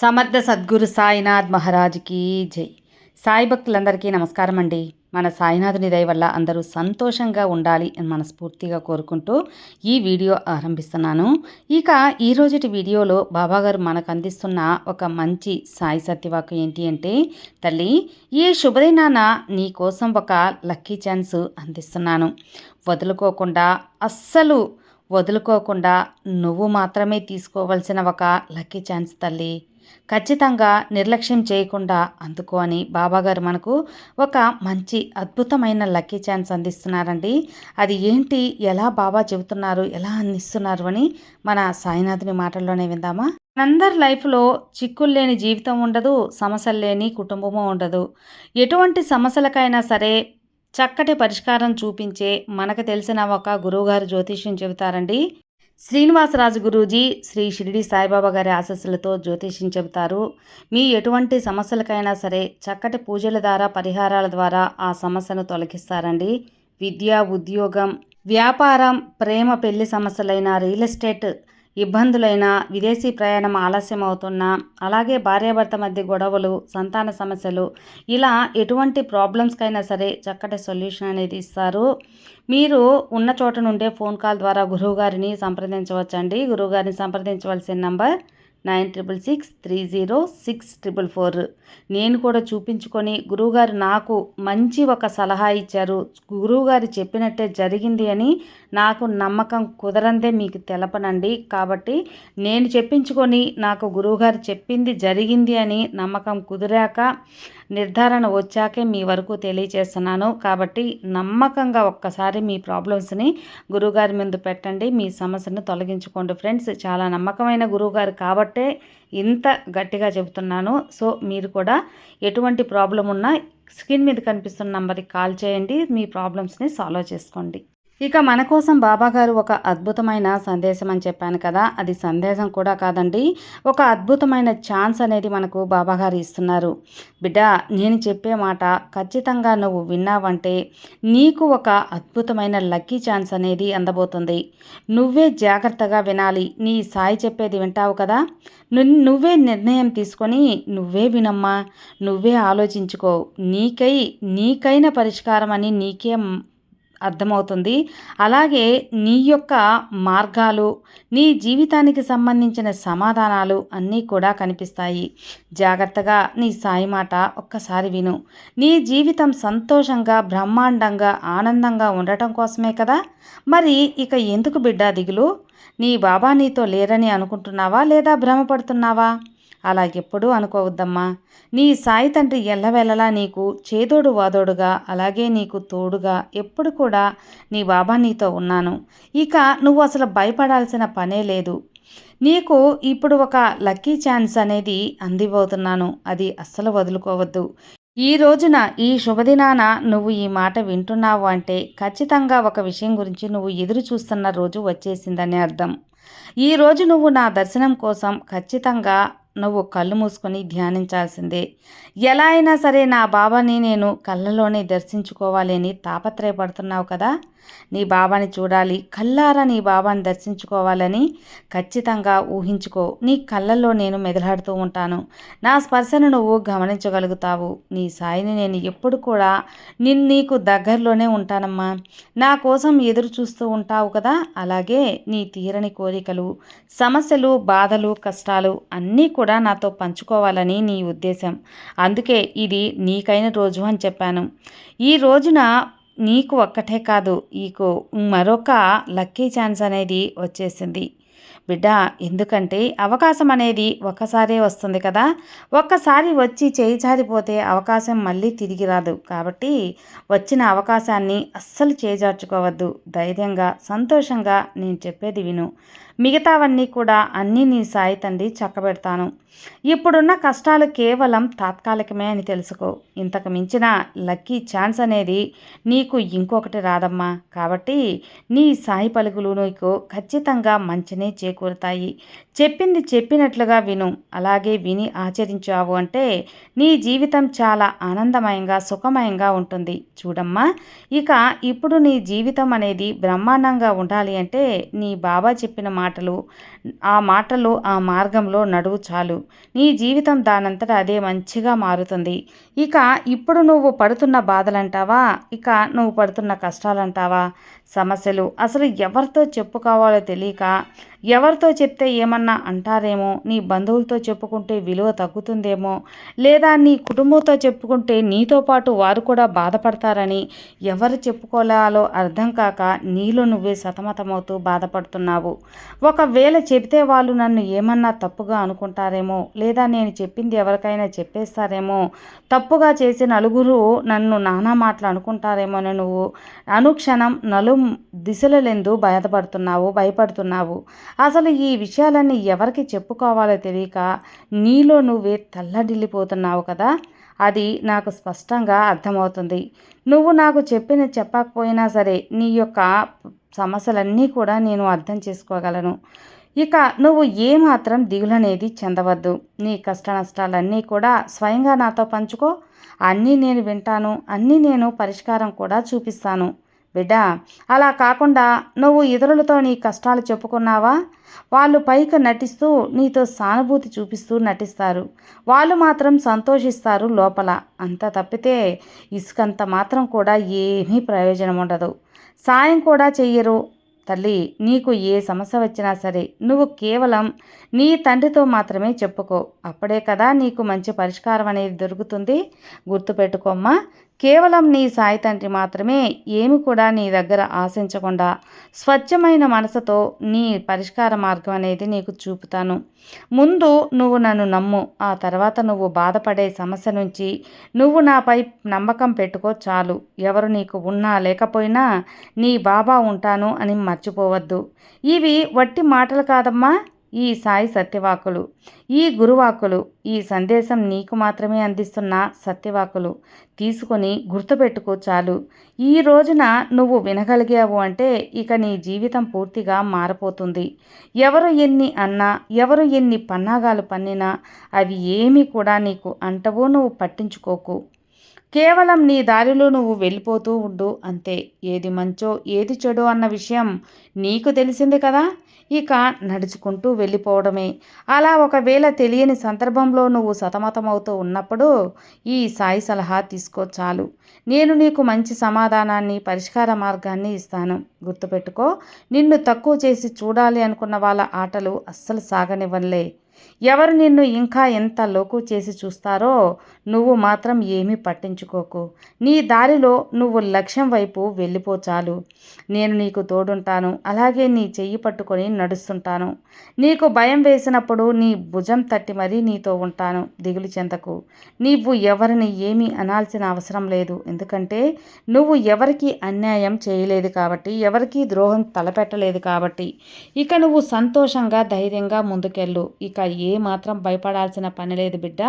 సమర్థ సద్గురు సాయినాథ్ మహారాజ్కి జై. సాయి భక్తులందరికీ నమస్కారం అండి. మన సాయినాథుని దయ వల్ల అందరూ సంతోషంగా ఉండాలి అని మనస్ఫూర్తిగా కోరుకుంటూ ఈ వీడియో ఆరంభిస్తున్నాను. ఇక ఈ రోజుటి వీడియోలో బాబాగారు మనకు అందిస్తున్న ఒక మంచి సాయి సత్యవాకు ఏంటి అంటే తల్లి ఈ శుభదినాన నీ కోసం ఒక లక్కీ ఛాన్స్ అందిస్తున్నాను. వదులుకోకుండా అస్సలు వదులుకోకుండా నువ్వు మాత్రమే తీసుకోవలసిన ఒక లక్కీ ఛాన్స్ తల్లి. ఖచ్చితంగా నిర్లక్ష్యం చేయకుండా అందుకో అని బాబాగారు మనకు ఒక మంచి అద్భుతమైన లక్కీ ఛాన్స్ అందిస్తున్నారండి. అది ఏంటి? ఎలా బాబా చెబుతున్నారు? ఎలా అందిస్తున్నారు? అని మన సాయినాథుని మాటల్లోనే విందామా? మనందరి లైఫ్లో చిక్కులు లేని జీవితం ఉండదు సమస్యలు లేని కుటుంబము ఉండదు. ఎటువంటి సమస్యలకైనా సరే చక్కటి పరిష్కారం చూపించే మనకు తెలిసిన ఒక గురువుగారు జ్యోతిష్యం చెబుతారండి. శ్రీనివాసరాజు గురూజీ శ్రీ షిరిడి సాయిబాబా గారి ఆశస్సులతో జ్యోతిష్యం చెబుతారు. మీ ఎటువంటి సమస్యలకైనా సరే చక్కటి పూజల ద్వారా పరిహారాల ద్వారా ఆ సమస్యను తొలగిస్తారండి. విద్య ఉద్యోగం వ్యాపారం ప్రేమ పెళ్ళి సమస్యలైన రియల్ ఎస్టేట్ ఇబ్బందులైన విదేశీ ప్రయాణం ఆలస్యం అవుతున్నా అలాగే భార్యాభర్త మధ్య గొడవలు సంతాన సమస్యలు ఇలా ఎటువంటి ప్రాబ్లమ్స్కైనా సరే చక్కటి సొల్యూషన్ అనేది ఇస్తారు. మీరు ఉన్న చోట నుండే ఫోన్ కాల్ ద్వారా గురువుగారిని సంప్రదించవచ్చండి. గురువుగారిని సంప్రదించవలసిన number nine triple six three zero six triple four. నేను కూడా చూపించుకొని గురువుగారు నాకు మంచి ఒక సలహా ఇచ్చారు. గురువుగారు చెప్పినట్టే జరిగింది అని నాకు నమ్మకం కుదరందే మీకు తెలపనండి. కాబట్టి నేను చెప్పించుకొని నాకు గురువుగారు చెప్పింది జరిగింది అని నమ్మకం కుదిరాక నిర్ధారణ వచ్చాకే మీ వరకు తెలియచేస్తున్నాను. కాబట్టి నమ్మకంగా ఒక్కసారి మీ ప్రాబ్లమ్స్ని గురువుగారి ముందు పెట్టండి. మీ సమస్యను తొలగించుకోండి ఫ్రెండ్స్. చాలా నమ్మకమైన గురువుగారు కాబట్టే ఇంత గట్టిగా చెబుతున్నాను. సో మీరు కూడా ఎటువంటి ప్రాబ్లం ఉన్నా స్క్రీన్ మీద కనిపిస్తున్న నంబర్కి కాల్ చేయండి. మీ ప్రాబ్లమ్స్ని సాల్వ్ చేసుకోండి. ఇక మన కోసం బాబాగారు ఒక అద్భుతమైన సందేశం అని చెప్పాను కదా. అది సందేశం కూడా కాదండి. ఒక అద్భుతమైన ఛాన్స్ అనేది మనకు బాబాగారు ఇస్తున్నారు. బిడ్డ నేను చెప్పే మాట ఖచ్చితంగా నువ్వు విన్నావంటే నీకు ఒక అద్భుతమైన లక్కీ ఛాన్స్ అనేది అందబోతుంది. నువ్వే జాగ్రత్తగా వినాలి. నీ సాయి చెప్పేది వింటావు కదా. నువ్వే నిర్ణయం తీసుకొని నువ్వే వినమ్మా. నువ్వే ఆలోచించుకో. నీకై నీకైన పరిష్కారం అని నీకే అర్థమవుతుంది. అలాగే నీ యొక్క మార్గాలు నీ జీవితానికి సంబంధించిన సమాధానాలు అన్నీ కూడా కనిపిస్తాయి. జాగ్రత్తగా నీ సాయి మాట ఒక్కసారి విను. నీ జీవితం సంతోషంగా బ్రహ్మాండంగా ఆనందంగా ఉండటం కోసమే కదా? మరి ఇక ఎందుకు బిడ్డ దిగులు? నీ బాబా నీతో లేరని అనుకుంటున్నావా లేదా భ్రమపడుతున్నావా? అలా ఎప్పుడూ అనుకోవద్దమ్మా. నీ సాయి తండ్రి ఎల్లవెల్లలా నీకు చేదోడు వాదోడుగా అలాగే నీకు తోడుగా ఎప్పుడు కూడా నీ బాబా నీతో ఉన్నాను. ఇక నువ్వు అసలు భయపడాల్సిన పనే లేదు. నీకు ఇప్పుడు ఒక లక్కీ ఛాన్స్ అనేది అందిపోతున్నాను అది అస్సలు వదులుకోవద్దు. ఈ రోజున ఈ శుభదినాన నువ్వు ఈ మాట వింటున్నావు అంటే ఖచ్చితంగా ఒక విషయం గురించి నువ్వు ఎదురు చూస్తున్న రోజు వచ్చేసిందని అర్థం. ఈ రోజు నువ్వు నా దర్శనం కోసం ఖచ్చితంగా నువ్వు కళ్ళు మూసుకొని ధ్యానించాల్సిందే. ఎలా అయినా సరే నా బాబాని నేను కళ్ళలోనే దర్శించుకోవాలి అని తాపత్రయపడుతున్నావు కదా. నీ బాబాని చూడాలి. కళ్ళారా నీ బాబాని దర్శించుకోవాలని ఖచ్చితంగా ఊహించుకో. నీ కళ్ళల్లో నేను మెదలాడుతూ ఉంటాను. నా స్పర్శను నువ్వు గమనించగలుగుతావు. నీ సాయిని నేను ఎప్పుడు కూడా నిన్ను నీకు దగ్గరలోనే ఉంటానమ్మా. నా కోసం ఎదురు చూస్తూ ఉంటావు కదా. అలాగే నీ తీరని కోరికలు సమస్యలు బాధలు కష్టాలు అన్నీ కూడా నాతో పంచుకోవాలని నీ ఉద్దేశం. అందుకే ఇది నీకైన రోజు అని చెప్పాను. ఈ రోజున నీకు ఒక్కటే కాదు నీకు మరొక లక్కీ ఛాన్స్ అనేది వచ్చేసింది. బిడ్డ ఎందుకంటే అవకాశం అనేది ఒక్కసారే వస్తుంది కదా. ఒక్కసారి వచ్చి చేయి జారిపోతే అవకాశం మళ్ళీ తిరిగి రాదు. కాబట్టి వచ్చిన అవకాశాన్ని అస్సలు చేజార్చుకోవద్దు. ధైర్యంగా సంతోషంగా నేను చెప్పేది విను. మిగతావన్నీ కూడా అన్నీ నీ సాయి తండ్రి చక్కబెడతాను. ఇప్పుడున్న కష్టాలు కేవలం తాత్కాలికమే అని తెలుసుకో. ఇంతకు మించిన లక్కీ ఛాన్స్ అనేది నీకు ఇంకొకటి రాదమ్మా. కాబట్టి నీ సాయి పలుకులు నీకు ఖచ్చితంగా మంచినే చేకూరుతాయి. చెప్పింది చెప్పినట్లుగా విను. అలాగే విని ఆచరించావు అంటే నీ జీవితం చాలా ఆనందమయంగా సుఖమయంగా ఉంటుంది. చూడమ్మా ఇక ఇప్పుడు నీ జీవితం అనేది బ్రహ్మాండంగా ఉండాలి అంటే నీ బాబా చెప్పిన మాటలు ఆ మాటలు ఆ మార్గంలో నడువు చాలు. నీ జీవితం దానంతట అదే మంచిగా మారుతుంది. ఇక ఇప్పుడు నువ్వు పడుతున్న బాధలంటావా? ఇక నువ్వు పడుతున్న కష్టాలంటావా? సమస్యలు అసలు ఎవరితో చెప్పుకోవాలో తెలియక ఎవరితో చెప్తే ఏమన్నా అంటారేమో నీ బంధువులతో చెప్పుకుంటే విలువ తగ్గుతుందేమో లేదా నీ కుటుంబంతో చెప్పుకుంటే నీతో పాటు వారు కూడా బాధపడతారని ఎవరు చెప్పుకోవాలో అర్థం కాక నీలో నువ్వే సతమతమవుతూ బాధపడుతున్నావు. ఒకవేళ చెబితే వాళ్ళు నన్ను ఏమన్నా తప్పుగా అనుకుంటారేమో లేదా నేను చెప్పింది ఎవరికైనా చెప్పేస్తారేమో తప్పుగా చేసి నలుగురు నన్ను నానా మాటలు అనుకుంటారేమో నువ్వు అనుక్షణం నలు దిశలెందు బాధపడుతున్నావు భయపడుతున్నావు. అసలు ఈ విషయాలన్నీ ఎవరికి చెప్పుకోవాలో తెలియక నీలో నువ్వే తల్లడిల్లిపోతున్నావు కదా? అది నాకు స్పష్టంగా అర్థమవుతుంది. నువ్వు నాకు చెప్పిన చెప్పకపోయినా సరే నీ యొక్క సమస్యలన్నీ కూడా నేను అర్థం చేసుకోగలను. ఇక నువ్వు ఏమాత్రం దిగులనేది చెందవద్దు. నీ కష్ట నష్టాలన్నీ కూడా స్వయంగా నాతో పంచుకో. అన్నీ నేను వింటాను. అన్నీ నేను పరిష్కారం కూడా చూపిస్తాను. బిడ్డ అలా కాకుండా నువ్వు ఇతరులతో నీ కష్టాలు చెప్పుకున్నావా? వాళ్ళు పైకి నటిస్తూ నీతో సానుభూతి చూపిస్తూ నటిస్తారు. వాళ్ళు మాత్రం సంతోషిస్తారు లోపల. అంత తప్పితే ఇసుకంత మాత్రం కూడా ఏమీ ప్రయోజనం ఉండదు సాయం కూడా చెయ్యరు. తల్లి నీకు ఏ సమస్య వచ్చినా సరే నువ్వు కేవలం నీ తండ్రితో మాత్రమే చెప్పుకో. అప్పుడే కదా నీకు మంచి పరిష్కారం అనేది దొరుకుతుంది. గుర్తుపెట్టుకోమ్మా కేవలం నీ సాయి తండ్రి మాత్రమే ఏమి కూడా నీ దగ్గర ఆశించకుండా స్వచ్ఛమైన మనసుతో నీ పరిష్కార మార్గం అనేది నీకు చూపుతాను. ముందు నువ్వు నన్ను నమ్ము ఆ తర్వాత నువ్వు బాధపడే సమస్య నుంచి నువ్వు నాపై నమ్మకం పెట్టుకో చాలు. ఎవరు నీకు ఉన్నా లేకపోయినా నీ బాబా ఉంటాను అని మర్చిపోవద్దు. ఇవి వట్టి మాటలు కాదమ్మా. ఈ సాయి సత్యవాకులు. ఈ గురువాకులు ఈ సందేశం నీకు మాత్రమే అందిస్తున్న సత్యవాకులు. తీసుకొని గుర్తుపెట్టుకో చాలు. ఈ రోజున నువ్వు వినగలిగావు అంటే ఇక నీ జీవితం పూర్తిగా మారిపోతుంది. ఎవరు ఎన్ని అన్నా ఎవరు ఎన్ని పన్నాగాలు పన్నినా అవి ఏమీ కూడా నీకు అంటవో నువ్వు పట్టించుకోకు. కేవలం నీ దారిలో నువ్వు వెళ్ళిపోతూ ఉండు అంతే. ఏది మంచో ఏది చెడో అన్న విషయం నీకు తెలిసింది కదా? ఇక నడుచుకుంటూ వెళ్ళిపోవడమే. అలా ఒకవేళ తెలియని సందర్భంలో నువ్వు సతమతమవుతూ ఉన్నప్పుడు ఈ సాయి సలహా తీసుకో చాలు. నేను నీకు మంచి సమాధానాన్ని పరిష్కార మార్గాన్ని ఇస్తాను. గుర్తుపెట్టుకో నిన్ను తక్కువ చేసి చూడాలి అనుకున్న వాళ్ళ ఆటలు అస్సలు సాగనివ్వలే ఎవరు నిన్ను ఇంకా ఎంత లోకు చేసి చూస్తారో నువ్వు మాత్రం ఏమీ పట్టించుకోకు. నీ దారిలో నువ్వు లక్ష్యం వైపు వెళ్ళిపో చాలు. నేను నీకు తోడుంటాను. అలాగే నీ చెయ్యి పట్టుకొని నడుస్తుంటాను. నీకు భయం వేసినప్పుడు నీ భుజం తట్టి మరీ నీతో ఉంటాను దిగులు చెందకు. నీవు ఎవరిని ఏమీ అనాల్సిన అవసరం లేదు. ఎందుకంటే నువ్వు ఎవరికి అన్యాయం చేయలేదు కాబట్టి ఎవరికీ ద్రోహం తలపెట్టలేదు కాబట్టి. ఇక నువ్వు సంతోషంగా ధైర్యంగా ముందుకెళ్ళు. ఇక ఏ మాత్రం భయపడాల్సిన పని లేదు బిడ్డ.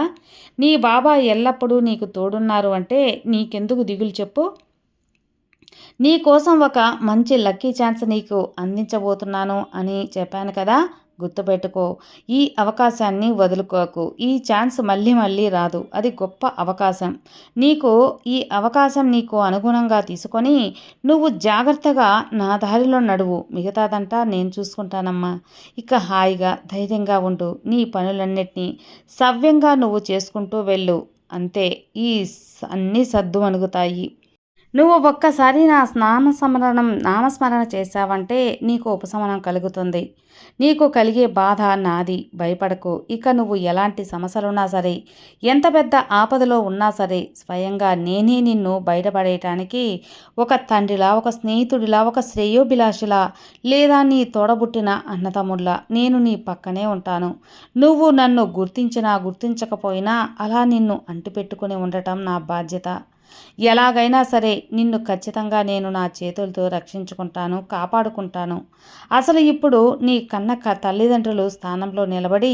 నీ బాబా ఎల్లప్పుడూ నీకు తోడున్నారు అంటే నీకెందుకు దిగులు చెప్పు. నీ కోసం ఒక మంచి లక్కీ ఛాన్స్ నీకు అందించబోతున్నాను అని చెప్పాను కదా. గుర్తుపెట్టుకో. ఈ అవకాశాన్ని వదులుకోకు. ఈ ఛాన్స్ మళ్ళీ మళ్ళీ రాదు. అది గొప్ప అవకాశం. నీకు ఈ అవకాశం నీకు అనుగుణంగా తీసుకొని నువ్వు జాగ్రత్తగా నా దారిలో నడువు. మిగతాదంతా నేను చూసుకుంటానమ్మా. ఇక హాయిగా ధైర్యంగా ఉండు. నీ పనులన్నిటినీ సవ్యంగా నువ్వు చేసుకుంటూ వెళ్ళు. అంతే. ఈ అన్నీ సర్దు అణుగుతాయి నువ్వు ఒక్కసారి నా స్నాన స్మరణం నామస్మరణ చేశావంటే నీకు ఉపశమనం కలుగుతుంది. నీకు కలిగే బాధ నాది. భయపడకు. ఇక నువ్వు ఎలాంటి సమస్యలున్నా సరే ఎంత పెద్ద ఆపదలో ఉన్నా సరే స్వయంగా నేనే నిన్ను బయటపడేయటానికి ఒక తండ్రిలా ఒక స్నేహితుడిలా ఒక శ్రేయోభిలాషిలా లేదా నీ తోడబుట్టిన అన్నతమ్ముళ్ళ నేను నీ పక్కనే ఉంటాను. నువ్వు నన్ను గుర్తించినా గుర్తించకపోయినా అలా నిన్ను అంటిపెట్టుకుని ఉండటం నా బాధ్యత. ఎలాగైనా సరే నిన్ను ఖచ్చితంగా నేను నా చేతులతో రక్షించుకుంటాను కాపాడుకుంటాను. అసలు ఇప్పుడు నీ కన్న క తల్లిదండ్రులు స్థానంలో నిలబడి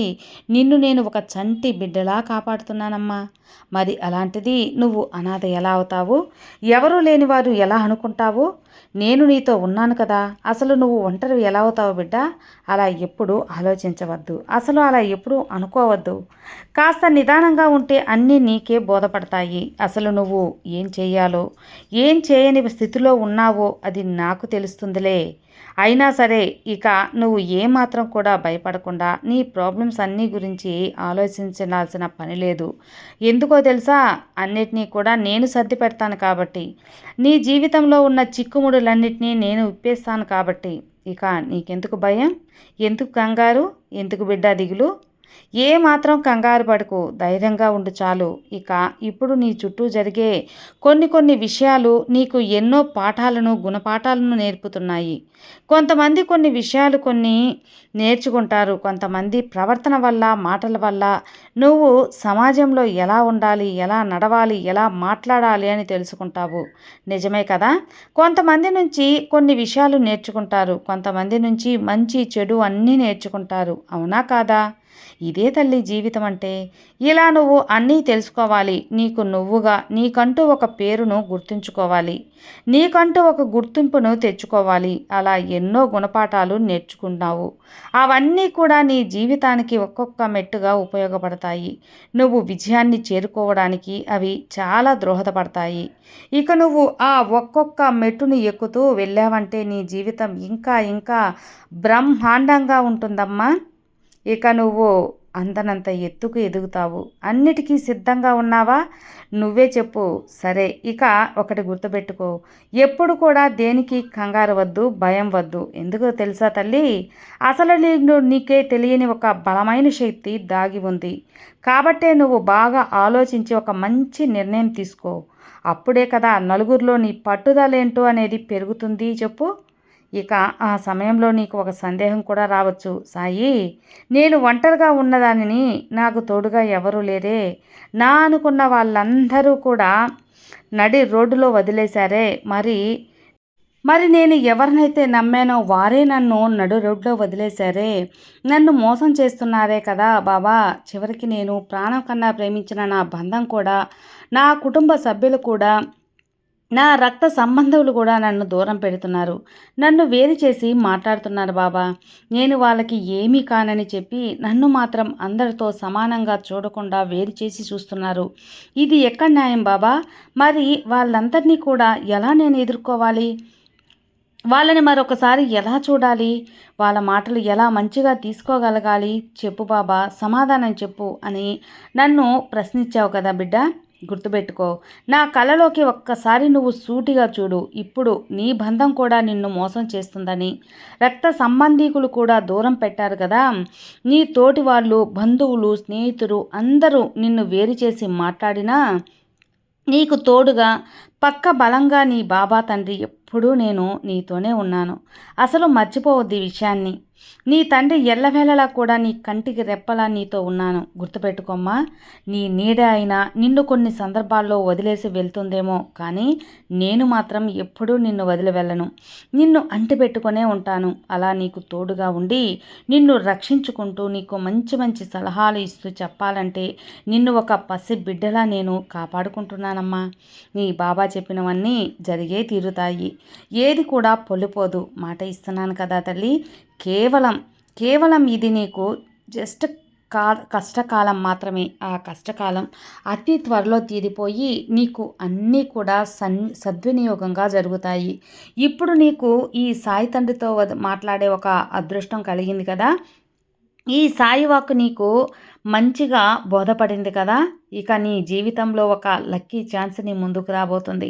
నిన్ను నేను ఒక చంటి బిడ్డలా కాపాడుతున్నానమ్మా. మరి అలాంటిది నువ్వు అనాథ ఎలా అవుతావు? ఎవరూ లేని వారు ఎలా అనుకుంటావు? నేను నీతో ఉన్నాను కదా. అసలు నువ్వు ఒంటరి ఎలా అవుతావు బిడ్డ? అలా ఎప్పుడు ఆలోచించవద్దు. అసలు అలా ఎప్పుడు అనుకోవద్దు. కాస్త నిదానంగా ఉంటే అన్నీ నీకే బోధపడతాయి. అసలు నువ్వు ఏం చేయాలో ఏం చేయని స్థితిలో ఉన్నావో అది నాకు తెలుస్తుందిలే. అయినా సరే ఇక నువ్వు ఏమాత్రం కూడా భయపడకుండా నీ ప్రాబ్లమ్స్ అన్నీ గురించి ఆలోచించాల్సిన పని లేదు. ఎందుకో తెలుసా? అన్నిటినీ కూడా నేను సర్ది పెడతాను కాబట్టి. నీ జీవితంలో ఉన్న చిక్కుముడులన్నిటినీ నేను ఇప్పేస్తాను కాబట్టి. ఇక నీకెందుకు భయం? ఎందుకు కంగారు? ఎందుకు బిడ్డ దిగులు? ఏ మాత్రం కంగారు పడకు ధైర్యంగా ఉండు చాలు. ఇక ఇప్పుడు నీ చుట్టూ జరిగే కొన్ని కొన్ని విషయాలు నీకు ఎన్నో పాఠాలను గుణపాఠాలను నేర్పుతున్నాయి. కొంతమంది కొన్ని విషయాలు కొన్ని నేర్చుకుంటారు. కొంతమంది ప్రవర్తన వల్ల మాటల వల్ల నువ్వు సమాజంలో ఎలా ఉండాలి ఎలా నడవాలి ఎలా మాట్లాడాలి అని తెలుసుకుంటావు. నిజమే కదా? కొంతమంది నుంచి కొన్ని విషయాలు నేర్చుకుంటారు. కొంతమంది నుంచి మంచి చెడు అన్నీ నేర్చుకుంటారు. అవునా కాదా? ఇదే తల్లి జీవితం అంటే ఇలా నువ్వు అన్నీ తెలుసుకోవాలి. నీకు నువ్వుగా నీకంటూ ఒక పేరును గుర్తుంచుకోవాలి. నీకంటూ ఒక గుర్తింపును తెచ్చుకోవాలి. అలా ఎన్నో గుణపాఠాలు నేర్చుకున్నావు. అవన్నీ కూడా నీ జీవితానికి ఒక్కొక్క మెట్టుగా ఉపయోగపడతాయి. నువ్వు విజయాన్ని చేరుకోవడానికి అవి చాలా దోహదపడతాయి. ఇక నువ్వు ఆ ఒక్కొక్క మెట్టును ఎక్కుతూ వెళ్ళావంటే నీ జీవితం ఇంకా ఇంకా బ్రహ్మాండంగా ఉంటుందమ్మా. ఇక నువ్వు అందనంత ఎత్తుకు ఎదుగుతావు. అన్నిటికీ సిద్ధంగా ఉన్నావా? నువ్వే చెప్పు. సరే ఇక ఒకటి గుర్తుపెట్టుకో. ఎప్పుడు కూడా దేనికి కంగారు వద్దు భయం వద్దు. ఎందుకో తెలుసా తల్లి? అసలు నేను నీకే తెలియని ఒక బలమైన శక్తి దాగి ఉంది. కాబట్టే నువ్వు బాగా ఆలోచించి ఒక మంచి నిర్ణయం తీసుకో. అప్పుడే కదా నలుగురిలో నీ పట్టుదలేంటో అనేది పెరుగుతుంది. చెప్పు. ఇక ఆ సమయంలో నీకు ఒక సందేహం కూడా రావచ్చు. సాయి నేను ఒంటరిగా ఉన్నదానిని నాకు తోడుగా ఎవరూ లేరే. నా అనుకున్న వాళ్ళందరూ కూడా నడి రోడ్డులో వదిలేశారే. మరి మరి నేను ఎవరినైతే నమ్మానో వారే నన్ను నడు రోడ్లో వదిలేశారే. నన్ను మోసం చేస్తున్నారే కదా బాబా. చివరికి నేను ప్రాణం కన్నా ప్రేమించిన నా బంధం కూడా నా కుటుంబ సభ్యులు కూడా నా రక్త సంబంధువులు కూడా నన్ను దూరం పెడుతున్నారు. నన్ను వేరు చేసి మాట్లాడుతున్నారు బాబా. నేను వాళ్ళకి ఏమీ కానని చెప్పి నన్ను మాత్రం అందరితో సమానంగా చూడకుండా వేరు చేసి చూస్తున్నారు. ఇది ఎక్కడ న్యాయం బాబా? మరి వాళ్ళందరినీ కూడా ఎలా నేను ఎదుర్కోవాలి? వాళ్ళని మరొకసారి ఎలా చూడాలి? వాళ్ళ మాటలు ఎలా మంచిగా తీసుకోగలగాలి? చెప్పు బాబా సమాధానం చెప్పు అని నన్ను ప్రశ్నించావు కదా బిడ్డ. గుర్తుపెట్టుకో. నా కలలోకి ఒక్కసారి నువ్వు సూటిగా చూడు. ఇప్పుడు నీ బంధం కూడా నిన్ను మోసం చేస్తుందని. రక్త సంబంధీకులు కూడా దూరం పెట్టారు కదా. నీ తోటి వాళ్ళు బంధువులు స్నేహితులు అందరూ నిన్ను వేరు చేసి మాట్లాడినా నీకు తోడుగా పక్క బలంగా నీ బాబా తండ్రి ఎప్పుడూ నేను నీతోనే ఉన్నాను. అసలు మర్చిపోవద్దు ఈ విషయాన్ని. నీ తండ్రి ఎల్లవేళలా కూడా నీ కంటికి రెప్పలా నీతో ఉన్నాను. గుర్తుపెట్టుకోమ్మా నీ నీడ అయినా నిన్ను కొన్ని సందర్భాల్లో వదిలేసి వెళ్తుందేమో కానీ నేను మాత్రం ఎప్పుడూ నిన్ను వదిలి వెళ్ళను. నిన్ను అంటిపెట్టుకునే ఉంటాను. అలా నీకు తోడుగా ఉండి నిన్ను రక్షించుకుంటూ నీకు మంచి మంచి సలహాలు ఇస్తూ చెప్పాలంటే నిన్ను ఒక పసి బిడ్డలా నేను కాపాడుకుంటున్నానమ్మా. నీ బాబా చెప్పినవన్నీ జరిగే తీరుతాయి. ఏది కూడా పొల్లిపోదు. మాట ఇస్తున్నాను కదా తల్లి కేవలం కేవలం ఇది నీకు జస్ట్ కా కష్టకాలం మాత్రమే. ఆ కష్టకాలం అతి త్వరలో తీరిపోయి నీకు అన్నీ కూడా సన్ సద్వినియోగంగా జరుగుతాయి. ఇప్పుడు నీకు ఈ సాయి తండ్రితో మాట్లాడే ఒక అదృష్టం కలిగింది కదా? ఈ సాయి వాక్ నీకు మంచిగా బోధపడింది కదా? ఇక నీ జీవితంలో ఒక లక్కీ ఛాన్స్ నీ ముందుకు రాబోతుంది.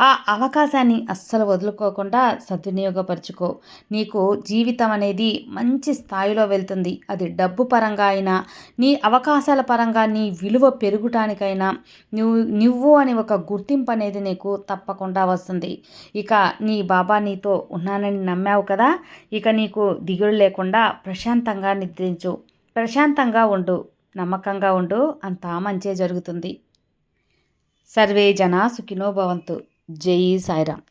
ఆ అవకాశాన్ని అస్సలు వదులుకోకుండా సద్వినియోగపరుచుకో. నీకు జీవితం అనేది మంచి స్థాయిలో వెళ్తుంది. అది డబ్బు పరంగా అయినా నీ అవకాశాల పరంగా నీ విలువ పెరుగుటానికైనా నువ్వు నువ్వు అని ఒక గుర్తింపు అనేది నీకు తప్పకుండా వస్తుంది. ఇక నీ బాబా నీతో ఉన్నానని నమ్మావు కదా? ఇక నీకు దిగులు లేకుండా ప్రశాంతంగా నిద్రించు. ప్రశాంతంగా ఉండు. నమ్మకంగా ఉండు అంతా మంచే జరుగుతుంది. సర్వే జన సుఖినో భవంతు. జై సాయిరామ్.